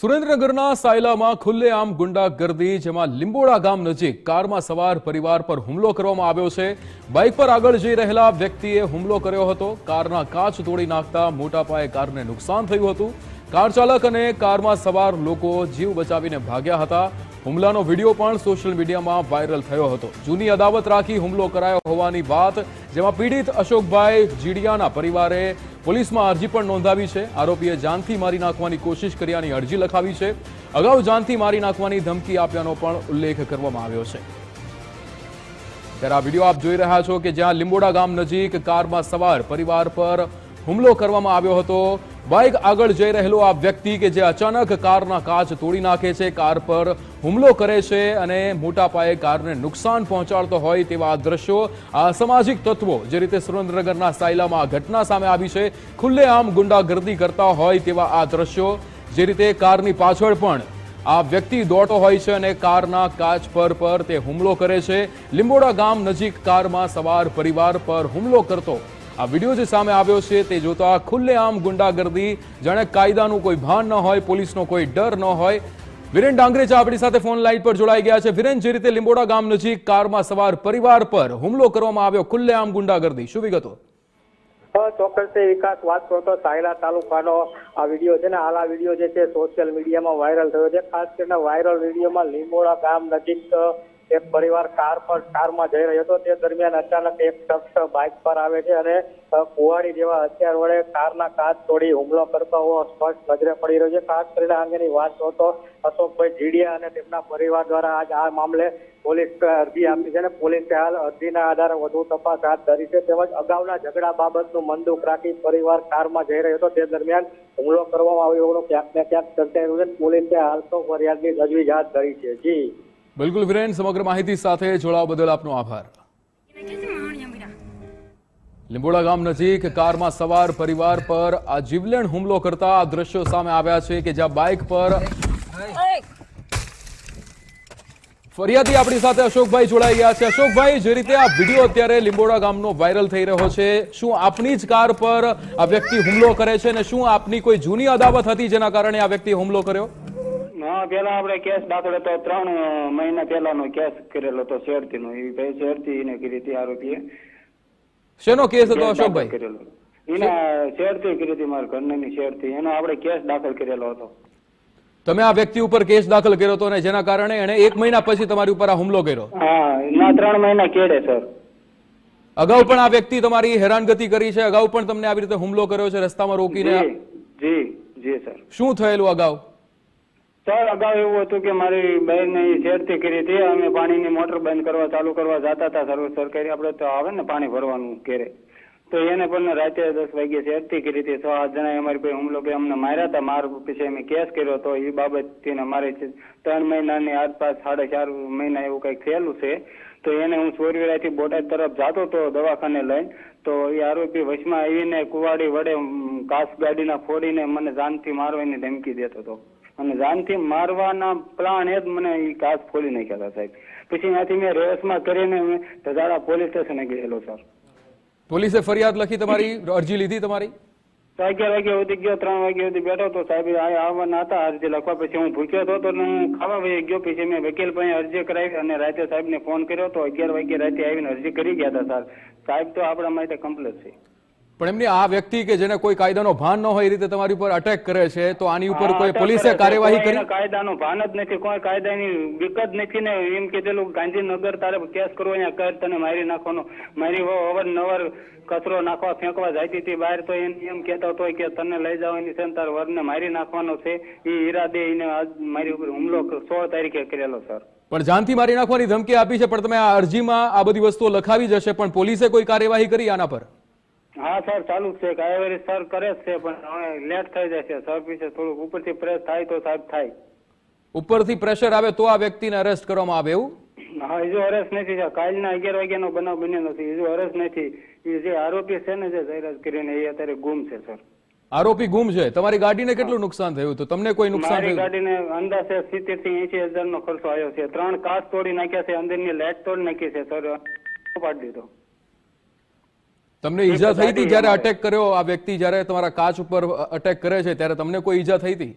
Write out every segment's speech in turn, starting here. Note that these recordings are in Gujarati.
સુરેન્દ્રનગરના સાયલામાં ખુલ્લેઆમ ગુંડાગર્દી, જેમાં લીંબોડા ગામ નજીક કારમાં સવાર પરિવાર પર હુમલો કરવામાં આવ્યો છે. બાઇક પર આગળ જઈ રહેલા વ્યક્તિએ હુમલો કર્યો હતો. કારના કાચ તોડી નાખતા મોટા પાયે કારને નુકસાન થયું હતું. કાર ચાલક અને કારમાં સવાર લોકો જીવ બચાવીને ભાગ્યા હતા. હુમલાનો વીડિયો પણ સોશિયલ મીડિયામાં વાયરલ થયો હતો. જૂની અદાવત રાખી હુમલો કરાયો હોવાની વાત, જેમાં પીડિત અશોકભાઈ જીડિયાના પરિવારે પોલીસમાં અરજી પણ નોંધાવી છે. આરોપીએ જાનથી મારી નાખવાની કોશિશ કર્યાની અરજી લખાવી છે. અગાઉ જાનથી મારી નાખવાની ધમકી આપ્યાનો પણ ઉલ્લેખ કરવામાં આવ્યો છે. ત્યારે આ વીડિયો આપ જોઈ રહ્યા છો કે જ્યાં લીંબોડા ગામ નજીક કારમાં સવાર પરિવાર પર હુમલો કરવામાં આવ્યો હતો. બાઇક આગળ જઈ રહેલો આ વ્યક્તિ કે જે અચાનક કારના કાચ તોડી નાખે છે, કાર પર હુમલો કરે છે અને મોટા પાયે કારને નુકસાન પહોંચાડતો હોય તેવા આ દ્રશ્યો, આ સામાજિક તત્વો જે રીતે સુરેન્દ્રનગરના સાયલામાં આ ઘટના સામે આવી છે, ખુલ્લેઆમ ગુંડાગર્દી કરતા હોય તેવા આ દ્રશ્યો, જે રીતે કારની પાછળ પણ આ વ્યક્તિ દોડતો હોય છે અને કારના કાચ પર પર તે હુમલો કરે છે. લીંબોડા ગામ નજીક કારમાં સવાર પરિવાર પર હુમલો કરતો આ વીડિયો જે સામે આવ્યો છે તે જોતા ખુલ્લેઆમ ગુંડાગર્દી. જાણે કાયદાનું કોઈ ભાન ન હોય, પોલીસનો કોઈ ડર ન હોય. વિરેન ડાંગરેજા આપણી સાથે ફોન લાઈન પર જોડાઈ ગયા છે. વિરેન, જે રીતે લીંબોડા ગામ નજીક કારમાં સવાર પરિવાર પર હુમલો કરવામાં આવ્યો, ખુલ્લેઆમ ગુંડાગર્દી. શું વિગતો? ચોક્કસ વિકાસ વાત કરો તો સાયલા તાલુકાનો આ વીડિયો છે ને, હાલ આ વીડિયો જે છે સોશિયલ મીડિયામાં વાયરલ થયો છે. ખાસ કરીને વાયરલ વિડીયોમાં લીંબોડા ગામ નજીક એક પરિવાર કાર પર કારમાં જઈ રહ્યો હતો. તે દરમિયાન અચાનક એક શખ્સ બાઇક પર આવે છે અને કુવાડી જેવા હથિયાર વડે કારના કાચ તોડી હુમલો કરતો હોવો સ્પષ્ટ નજરે પડી રહ્યો છે. ખાસ કરીને આ અંગેની વાત કરો તો અશોકભાઈ જીડિયા અને તેમના પરિવાર દ્વારા આજ આ મામલે પોલીસ અરજી આપી છે અને પોલીસે હાલ અરજીના આધારે વધુ તપાસ હાથ ધરી છે. તેમજ અગાઉના ઝઘડા બાબતનું મંદુક રાખી પરિવાર કારમાં જઈ રહ્યો હતો. તે દરમિયાન હુમલો કરવામાં આવ્યો હોવાનું ક્યાંક ને ક્યાંક ચર્ચાઈ રહ્યું છે. પોલીસે હાલ તો ફરિયાદની તજવીજ હાથ ધરી છે. જી. બિલકુલ વિરેન, સમગ્ર માહિતી સાથે જોડાવા બદલ આપનો આભાર. લીંબોડા ગામ નજીક કારમાં સવાર પરિવાર પર આ જીવલેણ હુમલો કરતા આ દ્રશ્યો સામે આવ્યા છે કે જ્યાં બાઇક પર ફરિયાદી આપણી સાથે અશોકભાઈ જોડાઈ ગયા છે. અશોકભાઈ, જે રીતે આ વીડિયો અત્યારે લીંબોડા ગામનો વાયરલ થઈ રહ્યો છે, શું આપની જ કાર પર આ વ્યક્તિ હુમલો કરે છે અને શું આપની કોઈ જૂની અદાવત હતી જેના કારણે આ વ્યક્તિ હુમલો કર્યો? હા પેલા આપણે કેસ દાખલ હતો ત્રણ મહિના પહેલાનો કેસ કરેલો હતો શેરતીનો. એ ભાઈ શેરતી એને કરી હતી આરોપીએ. શેનો કેસ હતો અશોકભાઈ? કરેલો. એને શેરતી કરી હતી મારા ઘરની શેરતી. એનો આપણે કેસ દાખલ કરેલો હતો. તમે આ વ્યક્તિ ઉપર કેસ દાખલ કર્યો હતો અને જેના કારણે એને એક મહિના પછી તમારી ઉપર આ હુમલો કર્યો? હા ના ત્રણ મહિના કેડે સર. અગાઉ પણ આ વ્યક્તિ તમારી હેરાનગતિ કરી છે. અગાઉ પણ તમને આવી રીતે હુમલો કર્યો છે રસ્તામાં રોકીને જી જી સર. શું થયેલું અગાઉ? સર, અગાઉ એવું હતું કે મારી બહેનને ઈ છેડતી કરી હતી, અમે પાણીની મોટર બંધ કરવા, ચાલુ કરવા જતા હતા સર્વ સરકારી. આપણે તો આવે ને પાણી ભરવાનું ઘેરે. તો એને પણ રાતે દસ વાગ્યે છેડતી કરી હતી. છ આઠ જણાએ અમારી પાસે હુમલો કરી અમને માર્યા હતા. માર પછી અમે કેસ કર્યો હતો. એ બાબતથી મારે ત્રણ મહિનાની આસપાસ સાડા ચાર મહિના એવું કંઈક થયેલું છે. તો એને હું ચોરવીરાથી બોટાદ તરફ જતો હતો દવાખાને લઈને તો એ આરોપી વચમાં આવીને કુવાડી વડે કાસ ગાડીના ફોડીને મને જાનથી મારવાની ધમકી દેતો હતો. અને જાનથી મારવાના પ્લાન એ જ મને એ કાચ ખોલી નાખ્યા હતા સાહેબ. પછી ત્યાંથી મેં રેસમાં કરીને મેં ધજાડા પોલીસ સ્ટેશને ગયેલો સર. પોલીસે ફરિયાદ લખી તમારી? અરજી લીધી તમારી? અગિયાર વાગ્યા સુધી ગયો ત્રણ વાગ્યા સુધી બેઠો તો સાહેબ આવવાના હતા અરજી લખવા પછી હું ભૂખ્યો હતો તો હું ખાવા વહી ગયો. પછી મેં વકીલ પાસે અરજી કરાવી અને રાતે સાહેબને ફોન કર્યો તો અગિયાર વાગ્યે રાતે આવીને અરજી કરી ગયા હતા સર. સાહેબ તો આપણા માટે કમ્પ્લેટ છે. પણ એમની આ વ્યક્તિ કે જેને કોઈ કાયદાનો ભાન ન હોય એ રીતે તમારી ઉપર અટેક કરે છે તો આની ઉપર કોઈ પોલીસે કાર્યવાહી કરી? કાયદાનો ભાન જ નથી કોઈ કાયદાની વિકત નથી ને એમ કે તે લોકો ગાંધીનગર તારે કેસ કરવો અહીંયા કર તને મારી નાખવાનો મારી અવારનવાર કચરો નાખવા ફેંકવા જાતી હતી બહાર તો એને એમ કહેતો હતો કે તને લઈ જવાની છે તારા વરને મારી નાખવાનો છે. એ ઈરાદે એને આજ મારી ઉપર હુમલો સોળ તારીખે કરેલો સર. પણ જાનથી મારી નાખવાની ધમકી આપી છે પણ તમે આ અરજીમાં આ બધી વસ્તુઓ લખાવી જશે પણ પોલીસે કોઈ કાર્યવાહી કરી આના પર? હા સર ચાલુ જ છે. કાયવારી સર કરે જ છે પણ હવે લેટ થઈ જશે. સર પીછે થોડુંક ઉપરથી પ્રેસ થાય તો સાહેબ થાય. ઉપરથી પ્રેશર આવે તો આ વ્યક્તિને અરેસ્ટ કરવામાં આવે એવું? હા હજુ અરેસ્ટ નથી થયા કાલના અગિયાર વાગ્યાનો બનાવ બન્યો નથી. હજુ અરેસ્ટ નથી. એ જે આરોપી છે ને જે જાહેરાત કરીને એ અત્યારે ગુમ છે સર. આરોપી ગુમ છે. તમારી ગાડીને કેટલું નુકસાન થયું? હતું તમને કોઈ નુકસાન થયું? ગાડીને અંદાજે સિત્તેરથી એસી હજાર નો ખર્ચો આવ્યો છે. ત્રણ કાચ તોડી નાખ્યા છે. અંદરની લાઇટ તોડી નાખી છે સર. પાડી દીધો. તમને ઈજા થઈ હતી જ્યારે અટેક કર્યો આ વ્યક્તિ જ્યારે તમારા કાચ ઉપર અટેક કરે છે ત્યારે તમને કોઈ ઈજા થઈ હતી?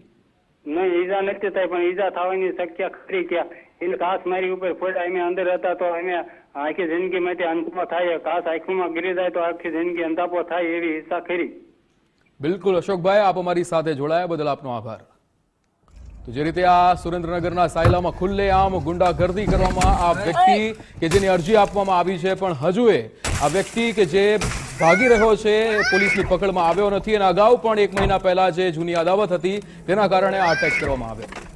નહીં ઈજા નથી થઈ પણ ઈજા થવાની શક્ય ખરી કે એને કાચ મારી ઉપર ફોડા અમે અંદર હતા તો અમે આખી જિંદગી માંથી અંતમાં થાય કાચ આંખમાં ગીરી જાય તો આખી જિંદગી અંધાપો થાય એવી ઈચ્છા ખરી. બિલકુલ અશોકભાઈ આપ અમારી સાથે જોડાયા બદલ આપનો આભાર. તો જે રીતે આ સુરેન્દ્રનગરના સાયલામાં ખુલ્લેઆમ ગુંડાગર્દી કરવામાં આ વ્યક્તિ કે જેની અરજી આપવામાં આવી છે પણ હજુ એ આ વ્યક્તિ કે જે ભાગી રહ્યો છે પોલીસની પકડમાં આવ્યો નથી. અને અગાઉ પણ એક મહિના પહેલા જે જૂની અદાવત હતી તેના કારણે આ અટેક કરવામાં આવ્યો.